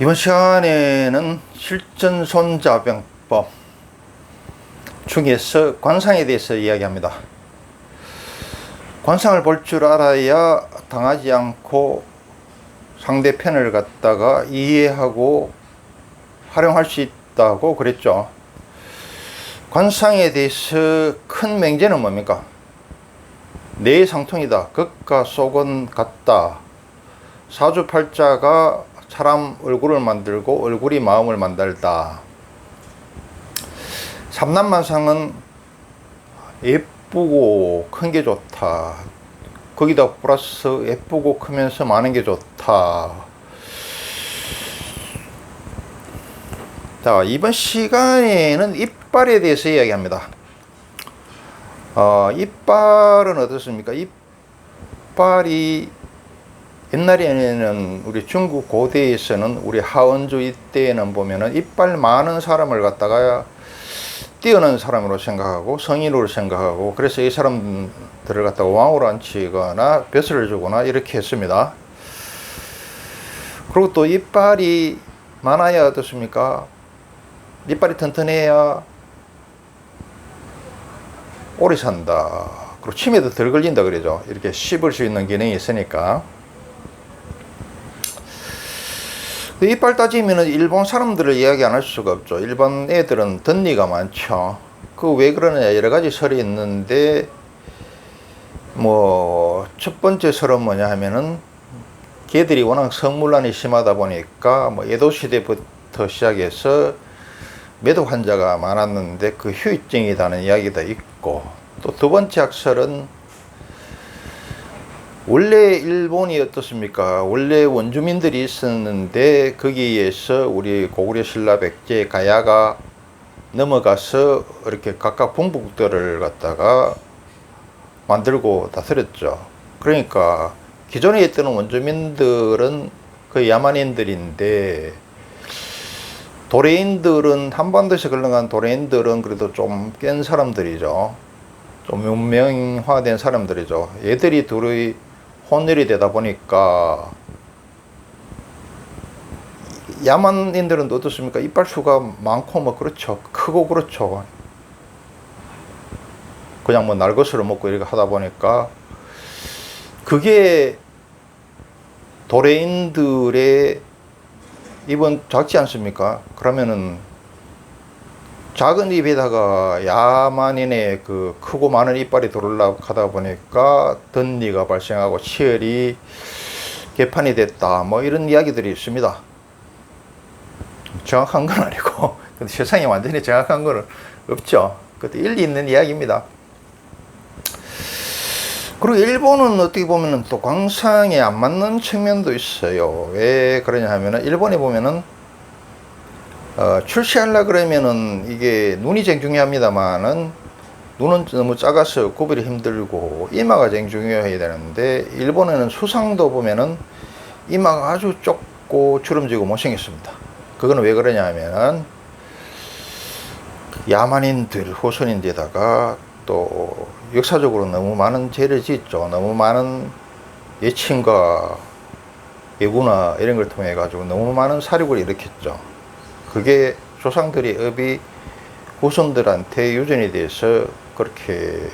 이번 시간에는 실전 손자병법 중에서 관상에 대해서 이야기합니다. 관상을 볼 줄 알아야 당하지 않고 상대편을 갖다가 이해하고 활용할 수 있다고 그랬죠. 관상에 대해서 큰 맹제는 뭡니까? 내 상통이다. 극과 속은 같다. 사주팔자가 사람 얼굴을 만들고 얼굴이 마음을 만들다. 삼남만상은 예쁘고 큰 게 좋다. 거기다 플러스 예쁘고 크면서 많은 게 좋다. 자, 이번 시간에는 이빨에 대해서 이야기합니다. 어, 이빨은 어떻습니까? 이빨이 옛날에는 우리 중국 고대에서는 우리 하원주의 때에는 보면은 이빨 많은 사람을 갖다가 뛰어난 사람으로 생각하고 성인으로 생각하고 그래서 이 사람들을 갖다가 왕으로 앉히거나 벼슬을 주거나 이렇게 했습니다. 그리고 또 이빨이 많아야 어떻습니까? 이빨이 튼튼해야 오래 산다. 그리고 침에도 덜 걸린다 그러죠. 이렇게 씹을 수 있는 기능이 있으니까. 그 이빨 따지면은 일본 사람들을 이야기 안 할 수가 없죠. 일본 애들은 덧니가 많죠. 그 왜 그러느냐 여러 가지 설이 있는데 뭐 첫 번째 설은 뭐냐 하면은 개들이 워낙 성물란이 심하다 보니까 뭐 에도 시대부터 시작해서 매독 환자가 많았는데 그 휴유증이라는 이야기도 있고 또 두 번째 학설은 원래 일본이 어떻습니까? 원래 원주민들이 있었는데 거기에서 우리 고구려 신라 백제 가야가 넘어가서 이렇게 각각 본국들을 갖다가 만들고 다스렸죠. 그러니까 기존에 있던 원주민들은 그 야만인들인데 도레인들은 한반도에서 걸러간 도레인들은 그래도 좀 깬 사람들이죠. 좀 문명화된 사람들이죠. 얘들이 둘이 혼혈이 되다 보니까 야만인들은 어떻습니까? 이빨수가 많고 뭐 그렇죠. 크고 그렇죠. 그냥 뭐 날것으로 먹고 이렇게 하다 보니까 그게 도레인들의 입은 작지 않습니까? 그러면은 작은 입에다가 야만인의 그 크고 많은 이빨이 들어올라 하다 보니까 덧니가 발생하고 치열이 개판이 됐다. 뭐 이런 이야기들이 있습니다. 정확한 건 아니고, 근데 세상에 완전히 정확한 건 없죠. 그것도 일리 있는 이야기입니다. 그리고 일본은 어떻게 보면은 또 광상에 안 맞는 측면도 있어요. 왜 그러냐 하면은 일본에 보면은 어, 출시하려 그러면은 이게 눈이 제일 중요합니다만은 눈은 너무 작아서 구별이 힘들고 이마가 제일 중요해야 되는데 일본에는 수상도 보면은 이마가 아주 좁고 주름지고 못생겼습니다. 그거는 왜 그러냐 하면은 야만인들 후손인데다가 또 역사적으로 너무 많은 죄를 짓죠. 너무 많은 예친과 예구나 이런 걸 통해 가지고 너무 많은 사륙을 일으켰죠. 그게 조상들이 업이 후손들한테 유전에 대해서 그렇게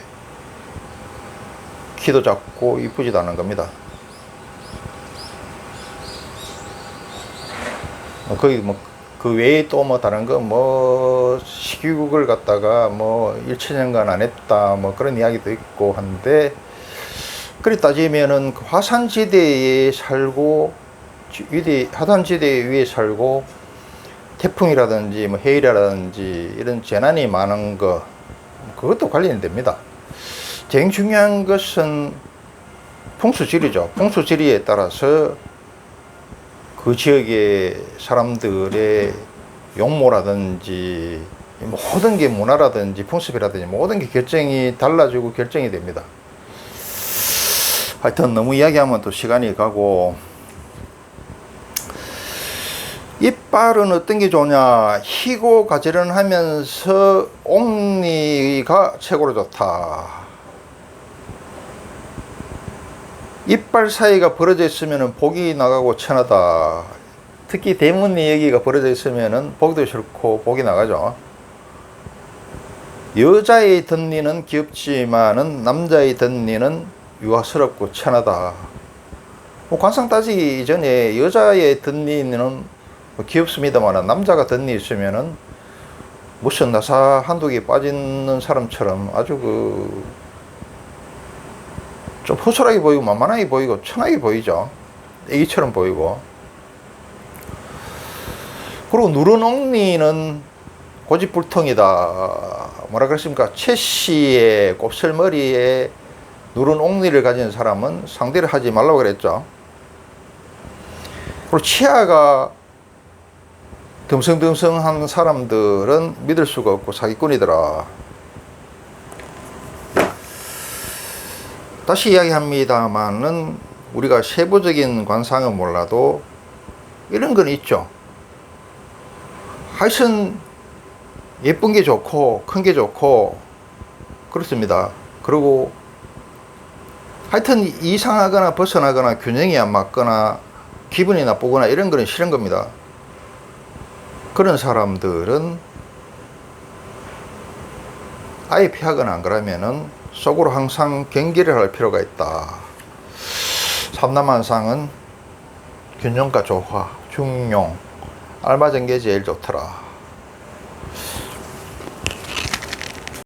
키도 작고 이쁘지도 않은 겁니다. 뭐 거기 뭐 그 외에 또 뭐 다른 거 뭐 식육을 갖다가 뭐 1천년간 안 했다 뭐 그런 이야기도 있고 한데 그리 따지면은 그 화산지대에 살고 위대 화산지대 위에 살고 태풍이라든지 뭐 해일이라든지 이런 재난이 많은 거 그것도 관련이 됩니다. 제일 중요한 것은 풍수지리죠. 풍수지리에 따라서 그 지역의 사람들의 용모라든지 모든 게 문화라든지 풍습이라든지 모든 게 결정이 달라지고 결정이 됩니다. 하여튼 너무 이야기하면 또 시간이 가고 이빨은 어떤 게 좋냐 희고 가지런 하면서 옥리가 최고로 좋다 이빨 사이가 벌어져 있으면 복이 나가고 천하다 특히 대문리 얘기가 벌어져 있으면은 보기도 싫고 복이 나가죠. 여자의 덧니는 귀엽지만은 남자의 덧니는 유아스럽고 천하다. 뭐 관상 따지기 전에 여자의 덧니는 뭐 귀엽습니다만 남자가 덧니 있으면은 무슨 나사 한두 개 빠지는 사람처럼 아주 그 좀 허술하게 보이고 만만하게 보이고 천하게 보이죠. 애기처럼 보이고. 그리고 누런 옥니는 고집불통이다. 뭐라 그랬습니까? 최 씨의 곱슬머리에 누런 옥니를 가진 사람은 상대를 하지 말라고 그랬죠. 그리고 치아가 듬성듬성한 사람들은 믿을 수가 없고 사기꾼이더라. 다시 이야기합니다만은 우리가 세부적인 관상은 몰라도 이런 건 있죠. 하여튼 예쁜 게 좋고 큰 게 좋고 그렇습니다. 그리고 하여튼 이상하거나 벗어나거나 균형이 안 맞거나 기분이 나쁘거나 이런 거는 싫은 겁니다. 그런 사람들은 아예 피하거나 안 그러면은 속으로 항상 경계를 할 필요가 있다. 삼남한상은 균형과 조화, 중용, 알맞은 게 제일 좋더라.